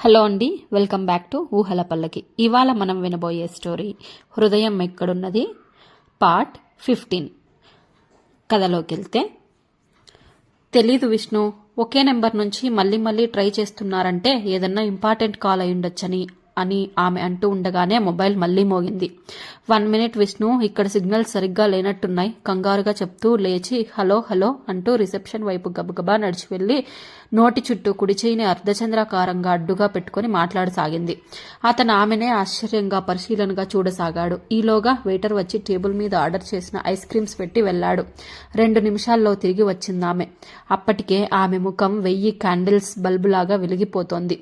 Hello అండి welcome back to ఊహల పల్లకి. ఇవాళ మనం వినబోయే స్టోరీ హృదయం ఎక్కడున్నది? Part fifteen. కథలోకి వెళ్తే తెలీదు విష్ణు ఒకే నెంబర్ నుంచి మళ్ళీ మళ్ళీ ట్రై చేస్తున్నారంటే ఏదన్నా ఇంపార్టెంట్ కాల్ అయి ఉండొచ్చని అని ఆమె అంటూ ఉండగానే మొబైల్ మళ్ళీ మోగింది. వన్ మినిట్ విష్ణు ఇక్కడ సిగ్నల్ సరిగ్గా లేనట్టున్నాయి కంగారుగా చెప్తూ లేచి హలో హలో అంటూ రిసెప్షన్ వైపు గబగబా నడిచి వెళ్ళి నోటి చుట్టూ కుడిచేయిని అర్ధచంద్రాకారంగా అడ్డుగా పెట్టుకుని మాట్లాడసాగింది. అతను ఆమెనే ఆశ్చర్యంగా పరిశీలనగా చూడసాగాడు. ఈలోగా వెయిటర్ వచ్చి టేబుల్ మీద ఆర్డర్ చేసిన ఐస్ క్రీమ్స్ పెట్టి వెళ్ళాడు రెండు నిమిషాల్లో తిరిగి వచ్చింది ఆమె. అప్పటికే ఆమె ముఖం వెయ్యి క్యాండిల్స్ బల్బులాగా వెలిగిపోతోంది.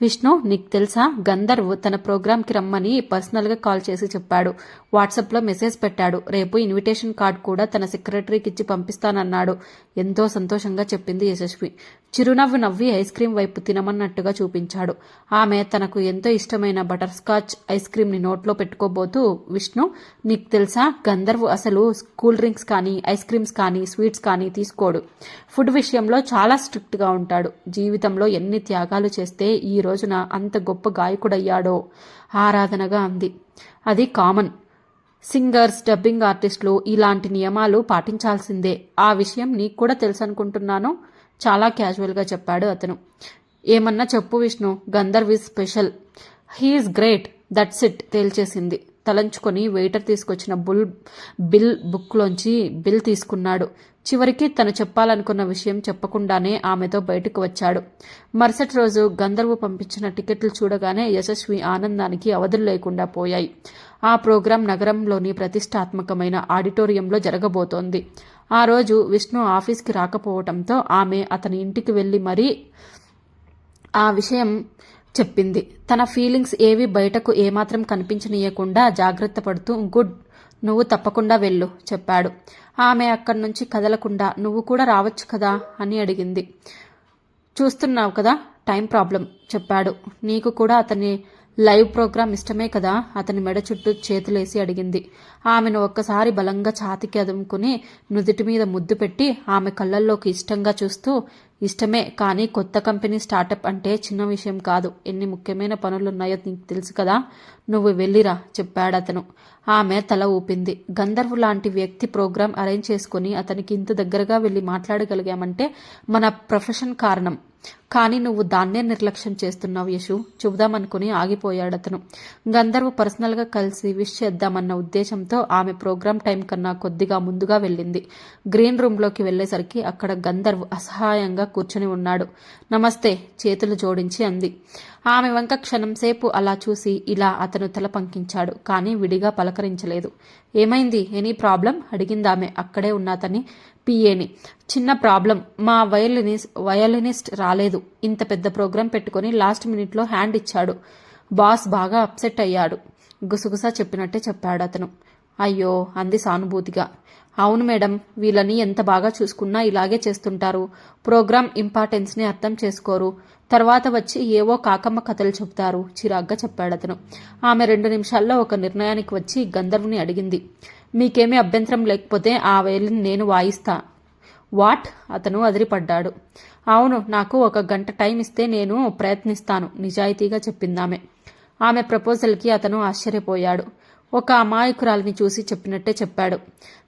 విష్ణు నీకు తెలుసా? గంధర్వ్ తన ప్రోగ్రాంకి రమ్మని పర్సనల్గా కాల్ చేసి చెప్పాడు. వాట్సాప్లో మెసేజ్ పెట్టాడు. రేపు ఇన్విటేషన్ కార్డ్ కూడా తన సెక్రటరీకి ఇచ్చి పంపిస్తానన్నాడు. ఎంతో సంతోషంగా చెప్పింది యశస్వి. చిరునవ్వు నవ్వి ఐస్ క్రీం వైపు తినమన్నట్టుగా చూపించాడు. ఆమె తనకు ఎంతో ఇష్టమైన బటర్ స్కాచ్ ఐస్ క్రీంని నోట్లో పెట్టుకోబోతూ విష్ణు నీకు తెలుసా? గంధర్వ్ అసలు కూల్ డ్రింక్స్ కానీ ఐస్ క్రీమ్స్ కానీ స్వీట్స్ కానీ తీసుకోడు. ఫుడ్ విషయంలో చాలా స్ట్రిక్ట్గా ఉంటాడు. జీవితంలో ఎన్ని త్యాగాలు చేస్తే ఈ రోజున అంత గొప్ప గాయకుడయ్యాడో ఆరాధనగా అంది. అది కామన్. సింగర్స్ డబ్బింగ్ ఆర్టిస్టులు ఇలాంటి నియమాలు పాటించాల్సిందే. ఆ విషయం నీకు కూడా తెలుసు అనుకుంటున్నాను చాలా క్యాజువల్గా చెప్పాడు అతను. ఏమన్నా చెప్పు Vishnu Gandharv is special he's great that's it తేల్చేసింది. తలంచుకొని వెయిటర్ తీసుకొచ్చిన బుల్ బిల్ బుక్లోంచి బిల్ తీసుకున్నాడు. చివరికి తను చెప్పాలనుకున్న విషయం చెప్పకుండానే ఆమెతో బయటకు వచ్చాడు. మరుసటి రోజు గంధర్వు పంపించిన టికెట్లు చూడగానే యశస్వి ఆనందానికి అవధులు లేకుండా పోయాయి. ఆ ప్రోగ్రాం నగరంలోని ప్రతిష్టాత్మకమైన ఆడిటోరియంలో జరగబోతోంది. ఆ రోజు విష్ణు ఆఫీస్కి రాకపోవటంతో ఆమె అతని ఇంటికి వెళ్ళి మరీ ఆ విషయం చెప్పింది. తన ఫీలింగ్స్ ఏవి బయటకు ఏమాత్రం కనిపించనీయకుండా జాగ్రత్త పడుతూ గుడ్ నువ్వు తప్పకుండా వెళ్ళు చెప్పాడు. ఆమె అక్కడి నుంచి కదలకుండా నువ్వు కూడా రావచ్చు కదా అని అడిగింది. చూస్తున్నావు కదా టైం ప్రాబ్లం చెప్పాడు. నీకు కూడా అతని లైవ్ ప్రోగ్రాం ఇష్టమే కదా? అతని మెడ చుట్టూ చేతులేసి అడిగింది. ఆమెను ఒక్కసారి బలంగా ఛాతికి అదుముకుని నుదుటి మీద ముద్దు పెట్టి ఆమె కళ్ళల్లోకి ఇష్టంగా చూస్తూ ఇష్టమే కానీ కొత్త కంపెనీ స్టార్టప్ అంటే చిన్న విషయం కాదు. ఎన్ని ముఖ్యమైన పనులున్నాయో నీకు తెలుసు కదా? నువ్వు వెళ్ళిరా చెప్పాడు అతను ఆమె తల ఊపింది. గంధర్వు లాంటి వ్యక్తి ప్రోగ్రాం అరేంజ్ చేసుకుని అతనికి ఇంత దగ్గరగా వెళ్ళి మాట్లాడగలిగామంటే మన ప్రొఫెషన్ కారణం. కానీ నువ్వు దాన్నే నిర్లక్ష్యం చేస్తున్నావు యశు. చెబుదామనుకుని ఆగిపోయాడు అతను గంధర్వ పర్సనల్గా కలిసి విష్ చేద్దామన్న ఉద్దేశంతో ఆమె ప్రోగ్రామ్ టైం కన్నా కొద్దిగా ముందుగా వెళ్ళింది. గ్రీన్ రూమ్లోకి వెళ్ళేసరికి అక్కడ గంధర్వ్ అసహాయంగా కూర్చుని ఉన్నాడు. నమస్తే చేతులు జోడించి అంది. ఆమె వంక క్షణంసేపు అలా చూసి ఇలా అతను తల పంకించాడు కానీ విడిగా పలకరించలేదు. ఏమైంది? Any problem? అడిగిందామె. అక్కడే ఉన్న అతని పిఏని. చిన్న ప్రాబ్లం. మా వయలినిస్ వయలినిస్ట్ రాలేదు. ఇంత పెద్ద ప్రోగ్రాం పెట్టుకుని లాస్ట్ మినిట్లో హ్యాండ్ ఇచ్చాడు. బాస్ బాగా అప్సెట్ అయ్యాడు. గుసగుసా చెప్పినట్టే చెప్పాడు అతను. అయ్యో అంది సానుభూతిగా. అవును మేడం వీళ్ళని ఎంత బాగా చూసుకున్నా ఇలాగే చేస్తుంటారు. ప్రోగ్రామ్ ఇంపార్టెన్స్ని అర్థం చేసుకోరు. తర్వాత వచ్చి ఏవో కాకమ్మ కథలు చెబుతారు. చిరాగ్గా చెప్పాడు అతను. ఆమె రెండు నిమిషాల్లో ఒక నిర్ణయానికి వచ్చి గంధర్వుని అడిగింది. మీకేమీ అభ్యంతరం లేకపోతే ఆ వేలిని నేను వాయిస్తా. వాట్? అతను అదిరిపడ్డాడు. అవును నాకు ఒక గంట టైం ఇస్తే నేను ప్రయత్నిస్తాను నిజాయితీగా చెప్పిందామె ఆమె ప్రపోజల్కి అతను ఆశ్చర్యపోయాడు. ఒక అమాయకురాలిని చూసి చెప్పినట్టే చెప్పాడు.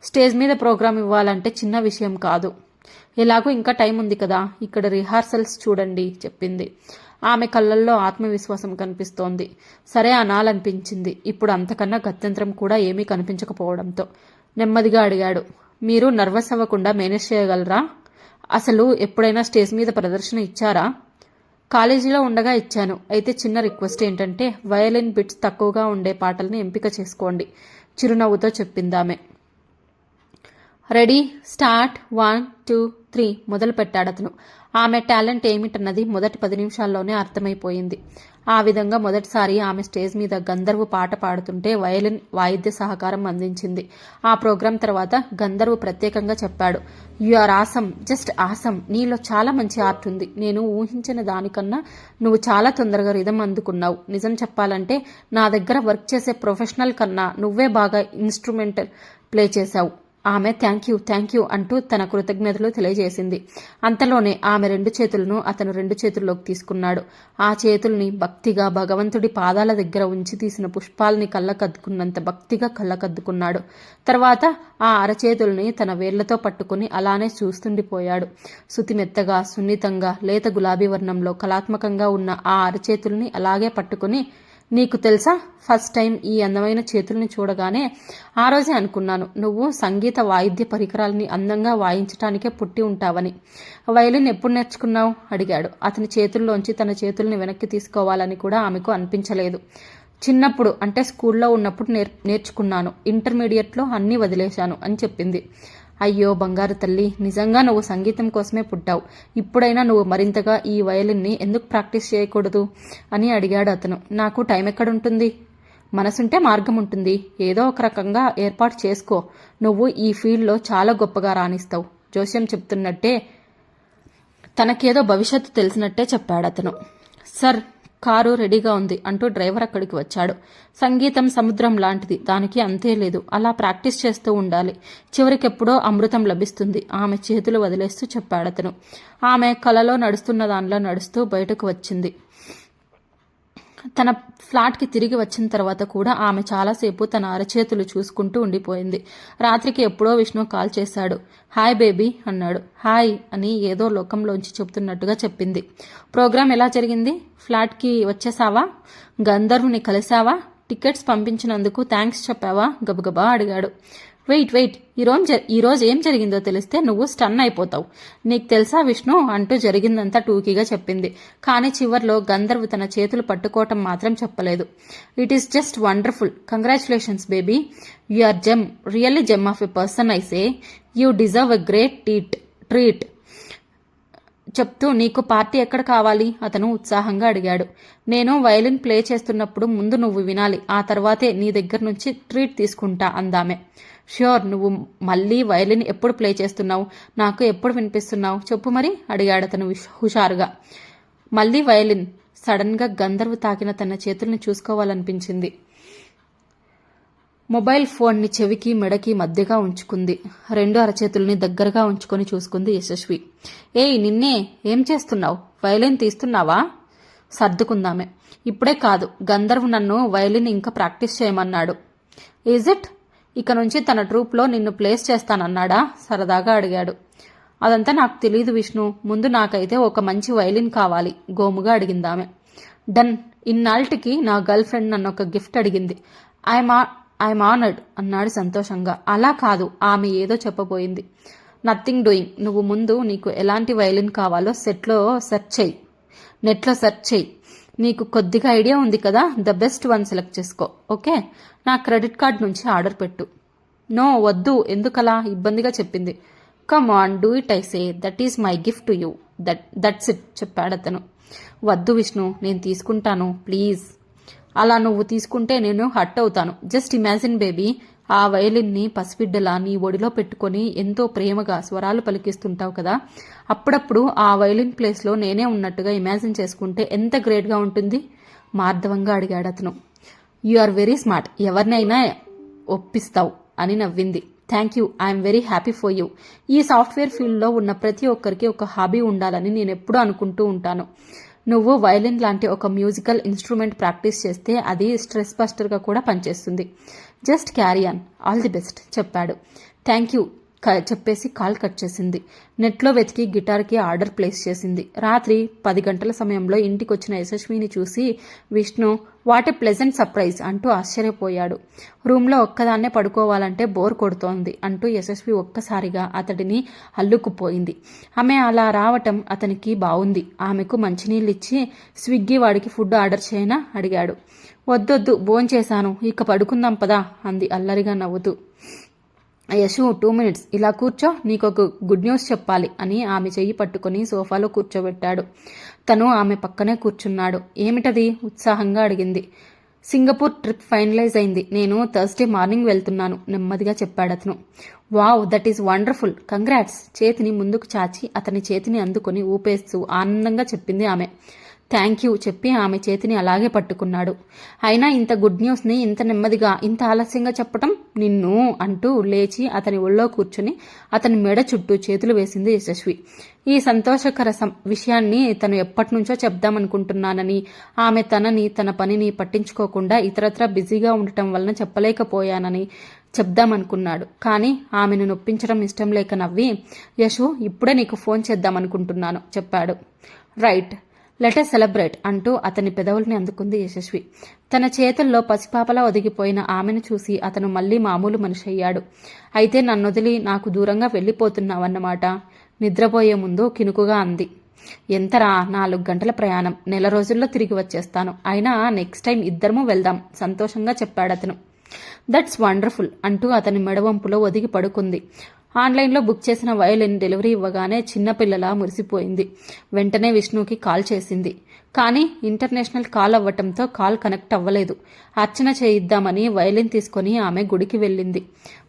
స్టేజ్ మీద ప్రోగ్రాం ఇవ్వాలంటే చిన్న విషయం కాదు. ఎలాగో ఇంకా టైం ఉంది కదా ఇక్కడ రిహార్సల్స్ చూడండి చెప్పింది. ఆమె కళ్ళల్లో ఆత్మవిశ్వాసం కనిపిస్తోంది. సరే అనాలనిపించింది. ఇప్పుడు అంతకన్నా గత్యంతరం కూడా ఏమీ కనిపించకపోవడంతో. నెమ్మదిగా అడిగాడు మీరు నర్వస్ అవ్వకుండా మేనేజ్ చేయగలరా? అసలు ఎప్పుడైనా స్టేజ్ మీద ప్రదర్శన ఇచ్చారా? కాలేజీలో ఉండగా ఇచ్చాను. అయితే చిన్న రిక్వెస్ట్ ఏంటంటే వయలిన్ బిట్స్ తక్కువగా ఉండే పాటల్ని ఎంపిక చేసుకోండి చిరునవ్వుతో చెప్పిందామె. Ready. Start. One two three మొదలు పెట్టాడు అతను. ఆమె టాలెంట్ ఏమిటన్నది మొదటి పది నిమిషాల్లోనే అర్థమైపోయింది. ఆ విధంగా మొదటిసారి ఆమె స్టేజ్ మీద గంధర్వు పాట పాడుతుంటే వయలిన్ వాయిద్య సహకారం అందించింది. ఆ ప్రోగ్రాం తర్వాత గంధర్వు ప్రత్యేకంగా చెప్పాడు you are awesome just awesome నీలో చాలా మంచి ఆర్ట్ ఉంది. నేను ఊహించిన దానికన్నా నువ్వు చాలా తొందరగా రిధం అందుకున్నావు. నిజం చెప్పాలంటే నా దగ్గర వర్క్ చేసే ప్రొఫెషనల్ కన్నా నువ్వే బాగా ఇన్స్ట్రుమెంటల్ ప్లే చేశావు. ఆమె థ్యాంక్ యూ థ్యాంక్ యూ అంటూ తన కృతజ్ఞతలు తెలియజేసింది. అంతలోనే ఆమె రెండు చేతులను అతను రెండు చేతుల్లోకి తీసుకున్నాడు. ఆ చేతుల్ని భక్తిగా భగవంతుడి పాదాల దగ్గర ఉంచి తీసిన పుష్పాల్ని కళ్ళకద్దుకున్నంత భక్తిగా కళ్ళకద్దుకున్నాడు. తర్వాత ఆ అరచేతుల్ని తన వేళ్ళతో పట్టుకుని అలానే చూస్తుండిపోయాడు. సుతిమెత్తగా సున్నితంగా లేత గులాబీ వర్ణంలో కళాత్మకంగా ఉన్న ఆ అరచేతుల్ని అలాగే పట్టుకుని నీకు తెలుసా? ఫస్ట్ టైం ఈ అందమైన చేతుల్ని చూడగానే ఆ రోజే అనుకున్నాను. నువ్వు సంగీత వాయిద్య పరికరాలని అందంగా వాయించటానికే పుట్టి ఉంటావని. వయలిన్ ఎప్పుడు నేర్చుకున్నావు? అడిగాడు. అతని చేతుల్లోంచి తన చేతుల్ని వెనక్కి తీసుకోవాలని కూడా ఆమెకు అనిపించలేదు. చిన్నప్పుడు అంటే స్కూల్లో ఉన్నప్పుడు నేర్ నేర్చుకున్నాను. ఇంటర్మీడియట్లో అన్నీ వదిలేశాను అని చెప్పింది. అయ్యో బంగారు తల్లి నిజంగా నువ్వు సంగీతం కోసమే పుట్టావు. ఇప్పుడైనా నువ్వు మరింతగా ఈ వయలిన్ని ఎందుకు ప్రాక్టీస్ చేయకూడదు? అని అడిగాడు అతను. నాకు టైం ఎక్కడుంటుంది? మనసుంటే మార్గం ఉంటుంది ఏదో ఒక రకంగా ఏర్పాటు చేసుకో. నువ్వు ఈ ఫీల్డ్లో చాలా గొప్పగా రాణిస్తావు. జోస్యం చెప్తున్నట్టే తనకేదో భవిష్యత్తు తెలిసినట్టే చెప్పాడు అతను. సార్ కారు రెడీగా ఉంది అంటూ డ్రైవర్ అక్కడికి వచ్చాడు. సంగీతం సముద్రం లాంటిది దానికి అంతే లేదు. అలా ప్రాక్టీస్ చేస్తూ ఉండాలి. చివరికెప్పుడో అమృతం లభిస్తుంది. ఆమె చేతులు వదిలేస్తూ చెప్పాడతను. ఆమె కలలో నడుస్తున్న దానిలో నడుస్తూ బయటకు వచ్చింది. తన ఫ్లాట్కి తిరిగి వచ్చిన తర్వాత కూడా ఆమె చాలాసేపు తన అరచేతులు చూసుకుంటూ ఉండిపోయింది. రాత్రికి ఎప్పుడో విష్ణు కాల్ చేశాడు. హాయ్ బేబీ అన్నాడు. హాయ్ అని ఏదో లోకంలోంచి చెప్తున్నట్టుగా చెప్పింది. ప్రోగ్రాం ఎలా జరిగింది? ఫ్లాట్కి వచ్చేసావా? గంధర్వుని కలిసావా టికెట్స్ పంపించినందుకు థ్యాంక్స్ చెప్పావా? గబగబా అడిగాడు. వెయిట్ వెయిట్ ఈరోజు ఈరోజు ఏం జరిగిందో తెలిస్తే నువ్వు స్టన్ అయిపోతావు. నీకు తెలుసా విష్ణు? అంటూ జరిగిందంతా టూకీగా చెప్పింది. కానీ చివర్లో గంధర్వు తన చేతులు పట్టుకోవటం మాత్రం చెప్పలేదు. It is just wonderful congratulations baby you are gem really gem of a person I say you deserve a great teat treat చెప్తూ నీకు పార్టీ ఎక్కడ కావాలి? అతను ఉత్సాహంగా అడిగాడు. నేను వయలిన్ ప్లే చేస్తున్నప్పుడు ముందు నువ్వు వినాలి. ఆ తర్వాతే నీ దగ్గర నుంచి ట్రీట్ తీసుకుంటా అందామే. ష్యూర్ నువ్వు మళ్ళీ వయలిన్ ఎప్పుడు ప్లే చేస్తున్నావు? నాకు ఎప్పుడు వినిపిస్తున్నావు? చెప్పు మరి అడిగాడు అతను హుషారుగా. మళ్ళీ వయలిన్ సడన్గా గంధర్వు తాకిన తన చేతుల్ని చూసుకోవాలనిపించింది. మొబైల్ ఫోన్ని చెవికి మెడకి మధ్యగా ఉంచుకుంది. రెండు అరచేతుల్ని దగ్గరగా ఉంచుకొని చూసుకుంది యశస్వి. ఏయ్ నిన్నే ఏం చేస్తున్నావు? వయలిన్ తీస్తున్నావా? సర్దుకుందామే. ఇప్పుడే కాదు గంధర్వ్ నన్ను వయలిన్ ఇంకా ప్రాక్టీస్ చేయమన్నాడు. ఈజ్ ఇట్ ఇక నుంచి తన ట్రూప్లో నిన్ను ప్లేస్ చేస్తానన్నాడా? సరదాగా అడిగాడు. అదంతా నాకు తెలియదు విష్ణు. ముందు నాకైతే ఒక మంచి వైలిన్ కావాలి గోముగా అడిగిందామె. డన్. ఇన్నాళ్ళకి నా గర్ల్ ఫ్రెండ్ నన్ను ఒక గిఫ్ట్ అడిగింది. ఐఎమ్ ఐఎమ్ ఆనర్డ్ అన్నాడు సంతోషంగా. అలా కాదు ఆమె ఏదో చెప్పబోయింది. నథింగ్ డూయింగ్ నువ్వు ముందు నీకు ఎలాంటి వైలిన్ కావాలో సెట్లో సెర్చ్ చెయ్యి నెట్లో సెర్చ్ చెయ్యి నీకు కొద్దిగా ఐడియా ఉంది కదా ద బెస్ట్ వన్ సెలెక్ట్ చేసుకో ఓకే? నా క్రెడిట్ కార్డ్ నుంచి ఆర్డర్ పెట్టు. నో వద్దు ఎందుకలా? ఇబ్బందిగా చెప్పింది. Come on do it I say that is my gift to you. That that's it చెప్పాడు అతను వద్దు విష్ణు నేను తీసుకుంటాను ప్లీజ్. అలా నువ్వు తీసుకుంటే నేను హట్ అవుతాను. జస్ట్ ఇమాజిన్ బేబీ ఆ వయలిన్ని పసిబిడ్డలా నీ ఒడిలో పెట్టుకొని ఎంతో ప్రేమగా స్వరాలు పలికిస్తుంటావు కదా. అప్పుడప్పుడు ఆ వయలిన్ ప్లేస్లో నేనే ఉన్నట్టుగా ఇమాజిన్ చేసుకుంటే ఎంత గ్రేట్గా ఉంటుంది? మార్ధవంగా అడిగాడు అతను. You are very smart. ఎవరినైనా ఒప్పిస్తావు అని నవ్వింది. Thank you. I'm very happy for you. ఈ సాఫ్ట్వేర్ ఫీల్డ్లో ఉన్న ప్రతి ఒక్కరికి ఒక హాబీ ఉండాలని నేను ఎప్పుడూ అనుకుంటూ ఉంటాను. నువ్వు వయలిన్ లాంటి ఒక మ్యూజికల్ ఇన్స్ట్రుమెంట్ ప్రాక్టీస్ చేస్తే అది స్ట్రెస్ బస్టర్గా కూడా పనిచేస్తుంది. Just carry on all the best చెప్పాడు. థ్యాంక్ యూ చెప్పేసి కాల్ కట్ చేసింది. నెట్లో వెతికి గిటార్కి ఆర్డర్ ప్లేస్ చేసింది. రాత్రి పది గంటల సమయంలో ఇంటికి వచ్చిన యశస్విని చూసి Vishnu what a pleasant surprise అంటూ ఆశ్చర్యపోయాడు. రూమ్లో ఒక్కదాన్నే పడుకోవాలంటే బోర్ కొడుతోంది అంటూ యశస్వి ఒక్కసారిగా అతడిని అల్లుకుపోయింది. ఆమె అలా రావటం అతనికి బాగుంది ఆమెకు మంచినీళ్ళిచ్చి స్విగ్గీ వాడికి ఫుడ్ ఆర్డర్ చేయనా? అడిగాడు. వద్దొద్దు భోంచేశాను. ఇక పడుకుందాం పదా అంది అల్లరిగా నవ్వుతూ. యశు టూ మినిట్స్ ఇలా కూర్చో నీకు ఒక గుడ్ న్యూస్ చెప్పాలి అని ఆమె చెయ్యి పట్టుకొని సోఫాలో కూర్చోబెట్టాడు. తను ఆమె పక్కనే కూర్చున్నాడు. ఏమిటది? ఉత్సాహంగా అడిగింది. సింగపూర్ ట్రిప్ ఫైనలైజ్ అయింది. నేను థర్స్డే మార్నింగ్ వెళ్తున్నాను నెమ్మదిగా చెప్పాడు అతను. Wow that is wonderful congrats చేతిని ముందుకు చాచి అతని చేతిని అందుకొని ఊపేస్తూ ఆనందంగా చెప్పింది ఆమె. థ్యాంక్ యూ చెప్పి ఆమె చేతిని అలాగే పట్టుకున్నాడు. అయినా ఇంత గుడ్ న్యూస్ని ఇంత నెమ్మదిగా ఇంత ఆలస్యంగా చెప్పటం నిన్ను అంటూ లేచి అతని ఒళ్ళో కూర్చుని అతని మెడ చుట్టూ చేతులు వేసింది యశస్వి. ఈ సంతోషకర సం- విషయాన్ని తను ఎప్పటినుంచో చెప్దామనుకుంటున్నానని ఆమె తనని తన పనిని పట్టించుకోకుండా ఇతరత్రా బిజీగా ఉండటం వలన చెప్పలేకపోయానని చెప్దామనుకున్నాడు. కానీ ఆమెను నొప్పించడం ఇష్టం లేక నవ్వి యశు ఇప్పుడే నీకు ఫోన్ చేద్దామనుకుంటున్నాను చెప్పాడు. రైట్. లెటర్ సెలబ్రేట్ అంటూ అతని పెదవుల్ని అందుకుంది యశస్వి. తన చేతుల్లో పసిపాపలా ఒదిగిపోయిన ఆమెను చూసి అతను మళ్ళీ మామూలు మనిషి అయ్యాడు. అయితే నన్నొదిలి నాకు దూరంగా వెళ్ళిపోతున్నావన్నమాట. నిద్రపోయే ముందు కినుకుగా అంది. ఎంతరా నాలుగు గంటల ప్రయాణం. నెల రోజుల్లో తిరిగి వచ్చేస్తాను. అయినా నెక్స్ట్ టైం ఇద్దరము వెళ్దాం సంతోషంగా చెప్పాడు అతను దట్స్ వండర్ఫుల్ అంటూ అతని మెడవంపులో ఒదిగి పడుకుంది. ఆన్లైన్లో బుక్ చేసిన వయోలిన్ డెలివరీ ఇవ్వగానే చిన్నపిల్లలా మురిసిపోయింది. వెంటనే విష్ణుకి కాల్ చేసింది. కానీ ఇంటర్నేషనల్ కాల్ అవ్వటంతో కాల్ కనెక్ట్ అవ్వలేదు. అర్చన చేయిద్దామని వయలిన్ తీసుకొని ఆమె గుడికి వెళ్ళింది.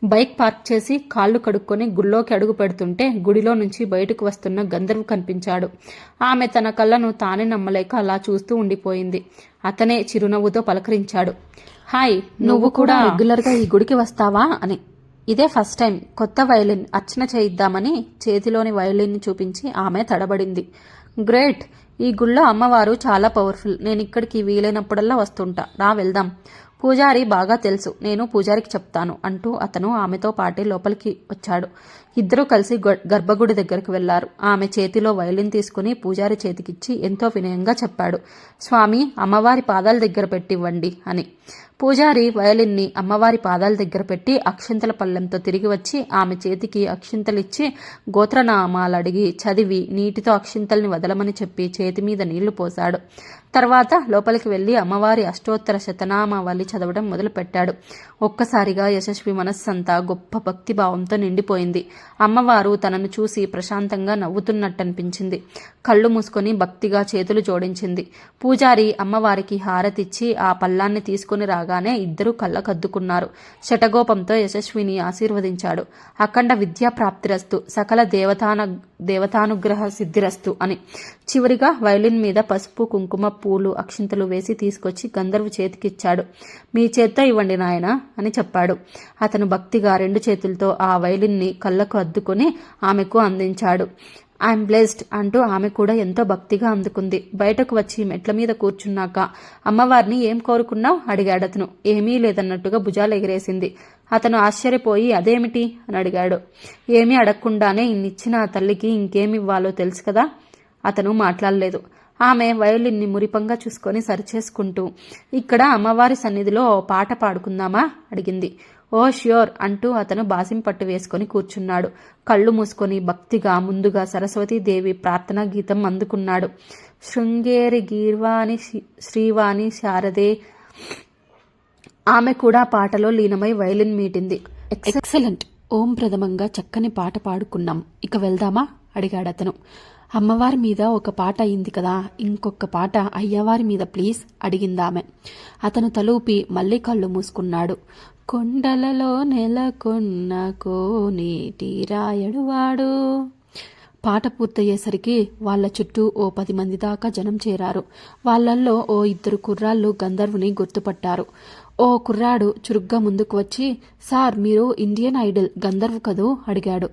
బైక్ పార్క్ చేసి కాళ్ళు కడుక్కొని గుళ్ళోకి అడుగు పెడుతుంటే గుడిలో నుంచి బయటకు వస్తున్న గంధర్వ్ కనిపించాడు. ఆమె తన కళ్ళను తానే నమ్మలేక అలా చూస్తూ ఉండిపోయింది. అతనే చిరునవ్వుతో పలకరించాడు. హాయ్ నువ్వు కూడా రెగ్యులర్గా ఈ గుడికి వస్తావా? అని. ఇదే ఫస్ట్ టైం కొత్త వయలిన్ అర్చన చేయిద్దామని చేతిలోని వయలిన్ని చూపించి ఆమె తడబడింది. గ్రేట్! ఈ గుళ్ళో అమ్మవారు చాలా పవర్ఫుల్. నేను ఇక్కడికి వీలైనప్పుడల్లా వస్తుంటా. రా వెళ్దాం. పూజారి బాగా తెలుసు. నేను పూజారికి చెప్తాను అంటూ అతను ఆమెతో పాటే లోపలికి వచ్చాడు. ఇద్దరూ కలిసి గ- గర్భగుడి దగ్గరకు వెళ్ళారు. ఆమె చేతిలో వయలిన్ తీసుకుని పూజారి చేతికిచ్చి ఎంతో వినయంగా చెప్పాడు. స్వామి అమ్మవారి పాదాల దగ్గర పెట్టివ్వండి అని. పూజారి వయలిన్ని అమ్మవారి పాదాల దగ్గర పెట్టి అక్షింతల పళ్ళెంతో తిరిగి వచ్చి ఆమె చేతికి అక్షింతలిచ్చి గోత్రనామాలు అడిగి చదివి నీటితో అక్షింతల్ని వదలమని చెప్పి చేతి మీద నీళ్ళు పోశాడు. తర్వాత లోపలికి వెళ్ళి అమ్మవారి అష్టోత్తర శతనామావళి చదవడం మొదలుపెట్టాడు. ఒక్కసారిగా యశస్వి మనస్సంతా గొప్ప భక్తిభావంతో నిండిపోయింది. అమ్మవారు తనను చూసి ప్రశాంతంగా నవ్వుతున్నట్టనిపించింది. కళ్ళు మూసుకొని భక్తిగా చేతులు జోడించింది. పూజారి అమ్మవారికి హారతిచ్చి ఆ పల్లాన్ని తీసుకుని రాగానే ఇద్దరూ కళ్ళకద్దుకున్నారు. శటగోపంతో యశస్విని ఆశీర్వదించాడు. అఖండ విద్యా ప్రాప్తిరస్తు సకల దేవతాన దేవతానుగ్రహ సిద్ధిరస్తు అని. చివరిగా వయలిన్ మీద పసుపు కుంకుమ పూలు అక్షింతలు వేసి తీసుకొచ్చి గంధర్వు చేతికిచ్చాడు. మీ చేత్తో ఇవ్వండి నాయన అని చెప్పాడు. అతను భక్తిగా రెండు చేతులతో ఆ వయలిన్ని కళ్ళకు అద్దుకొని ఆమెకు అందించాడు. ఐఎమ్ బ్లెస్డ్ అంటూ ఆమె కూడా ఎంతో భక్తిగా అందుకుంది. బయటకు వచ్చి మెట్ల మీద కూర్చున్నాక అమ్మవారిని ఏం కోరుకున్నావు? అడిగాడు అతను. ఏమీ లేదన్నట్టుగా భుజాలు ఎగిరేసింది. అతను ఆశ్చర్యపోయి అదేమిటి? అని అడిగాడు. ఏమీ అడగకుండానే ఇన్నిచ్చిన ఆ తల్లికి ఇంకేమివ్వాలో తెలుసు కదా? అతను మాట్లాడలేదు. ఆమె వయోలిన్ని మురిపంగా చూసుకొని సరిచేసుకుంటూ ఇక్కడ అమ్మవారి సన్నిధిలో పాట పాడుకుందామా? అడిగింది. ఓ ష్యూర్ అంటూ అతను బాసిం పట్టు వేసుకొని కూర్చున్నాడు. కళ్ళు మూసుకొని భక్తిగా ముందుగా సరస్వతీదేవి ప్రార్థనా గీతం అందుకున్నాడు. శృంగేరి గీర్వాణి శ్రీవాణి శారదే. ఆమె కూడా పాటలో లీనమై వైలిన్ మీటింది. ఎక్సలెంట్. ఓం ప్రథమంగా చక్కని పాట పాడుకున్నాం. ఇక వెళ్దామా? అడిగాడు అతను అమ్మవారి మీద ఒక పాట అయింది కదా ఇంకొక పాట అయ్యవారి మీద ప్లీజ్ అడిగిందామె. అతను తలూపి మళ్ళీ కళ్ళు మూసుకున్నాడు. కొండలలో నెలకొన్న కోనేటి రాయడువాడు పాట పూర్తయ్యేసరికి వాళ్ళ చుట్టూ ఓ పది మంది దాకా జనం చేరారు. వాళ్ళల్లో ఓ ఇద్దరు కుర్రాళ్ళు గంధర్వుని గుర్తుపట్టారు. ఓ కుర్రాడు చురుగ్గా ముందుకు వచ్చి సార్ మీరు ఇండియన్ ఐడల్ గంధర్వ్ కదూ? అడిగాడు.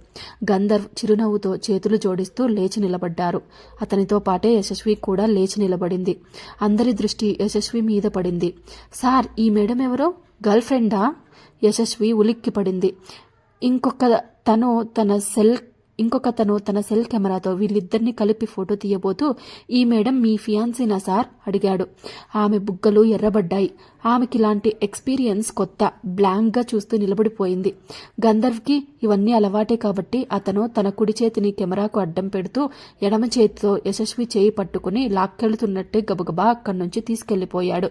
గంధర్వ్ చిరునవ్వుతో చేతులు జోడిస్తూ లేచి నిలబడ్డారు. అతనితో పాటే యశస్వి కూడా లేచి నిలబడింది. అందరి దృష్టి యశస్వి మీద పడింది. సార్ ఈ మేడం ఎవరో? గర్ల్ ఫ్రెండా? యశస్వి ఉలిక్కి పడింది ఇంకొక తను తన సెల్ ఇంకొకతను తన సెల్ కెమెరాతో వీళ్ళిద్దరిని కలిపి ఫోటో తీయబోతూ ఈ మేడం మీ ఫియాన్సీనా సార్? అడిగాడు. ఆమె బుగ్గలు ఎర్రబడ్డాయి. ఆమెకి ఇలాంటి ఎక్స్పీరియన్స్ కొత్త బ్లాంక్గా చూస్తూ నిలబడిపోయింది. గంధర్వ్కి ఇవన్నీ అలవాటే కాబట్టి అతను తన కుడి చేతిని కెమెరాకు అడ్డం పెడుతూ ఎడమ చేతితో యశస్వి చేయి పట్టుకుని లాక్కెళ్తున్నట్టే గబగబా అక్కడి నుంచి తీసుకెళ్ళిపోయాడు.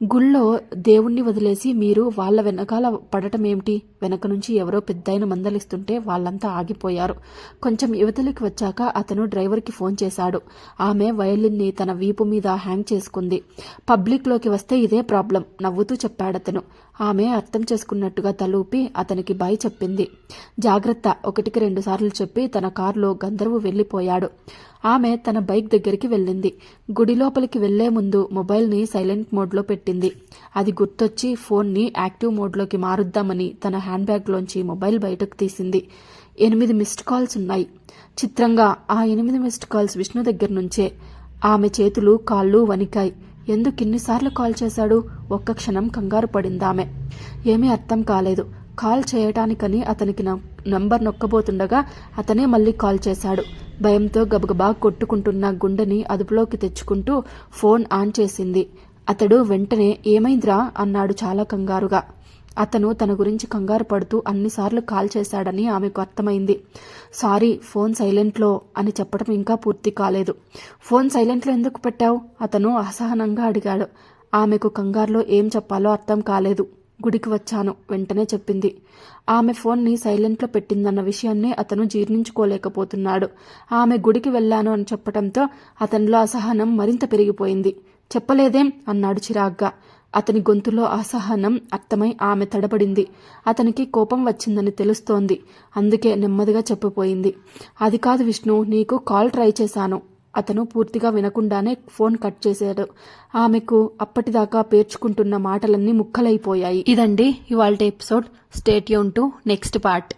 గుళ్ళో దేవుణ్ణి వదిలేసి మీరు వాళ్ళ వెనకాల పడటం ఏమిటి వెనక నుంచి ఎవరో పెద్దయిన మందలిస్తుంటే వాళ్ళంతా ఆగిపోయారు. కొంచెం యువతలికి వచ్చాక అతను డ్రైవర్కి ఫోన్ చేశాడు. ఆమె వయలిన్ని తన వీపు మీద హ్యాంగ్ చేసుకుంది. పబ్లిక్లోకి వస్తే ఇదే ప్రాబ్లం నవ్వుతూ చెప్పాడతను. ఆమె అర్థం చేసుకున్నట్టుగా తలూపి అతనికి బాయ్ చెప్పింది. జాగ్రత్త ఒకటికి రెండు సార్లు చెప్పి తన కారులో గంధర్వు వెళ్ళిపోయాడు. ఆమె తన బైక్ దగ్గరికి వెళ్ళింది. గుడి లోపలికి వెళ్ళే ముందు మొబైల్ని సైలెంట్ మోడ్లో పెట్టింది. అది గుర్తొచ్చి ఫోన్ని యాక్టివ్ మోడ్లోకి మారుద్దామని తన హ్యాండ్ బ్యాగ్లోంచి మొబైల్ బయటకు తీసింది. ఎనిమిది మిస్డ్ కాల్స్ ఉన్నాయి. చిత్రంగా ఆ ఎనిమిది మిస్డ్ కాల్స్ విష్ణు దగ్గర నుంచే. ఆమె చేతులు కాళ్ళు వణికాయి. ఎందుకు ఇన్నిసార్లు కాల్ చేశాడు? ఒక్క క్షణం కంగారు పడిందామె. ఏమీ అర్థం కాలేదు. కాల్ చేయటానికని అతనికి నంబర్ నొక్కబోతుండగా అతనే మళ్ళీ కాల్ చేశాడు. భయంతో గబగబా కొట్టుకుంటున్న గుండెని అదుపులోకి తెచ్చుకుంటూ ఫోన్ ఆన్ చేసింది. అతడు వెంటనే ఏమైందిరా? అన్నాడు చాలా కంగారుగా. అతను తన గురించి కంగారు పడుతూ అన్నిసార్లు కాల్ చేశాడని ఆమెకు అర్థమైంది. సారీ ఫోన్ సైలెంట్లో అని చెప్పడం ఇంకా పూర్తి కాలేదు. ఫోన్ సైలెంట్లో ఎందుకు పెట్టావు? అతను అసహనంగా అడిగాడు. ఆమెకు కంగారులో ఏం చెప్పాలో అర్థం కాలేదు. గుడికి వచ్చాను వెంటనే చెప్పింది. ఆమె ఫోన్ని సైలెంట్లో పెట్టిందన్న విషయాన్ని అతను జీర్ణించుకోలేకపోతున్నాడు. ఆమె గుడికి వెళ్ళాను అని చెప్పడంతో అతనిలో అసహనం మరింత పెరిగిపోయింది. చెప్పలేదేం? అన్నాడు చిరాగ్గా. అతని గొంతులో అసహనం అర్థమై ఆమె తడబడింది. అతనికి కోపం వచ్చిందని తెలుస్తోంది. అందుకే నెమ్మదిగా చెప్పిపోయింది అది కాదు విష్ణు నీకు కాల్ ట్రై చేశాను. అతను పూర్తిగా వినకుండానే ఫోన్ కట్ చేశాడు. ఆమెకు అప్పటిదాకా పేర్చుకుంటున్న మాటలన్నీ ముక్కలైపోయాయి. ఇదండి ఇవాళ ఎపిసోడ్. స్టేట్ యూన్ టు నెక్స్ట్ పార్ట్.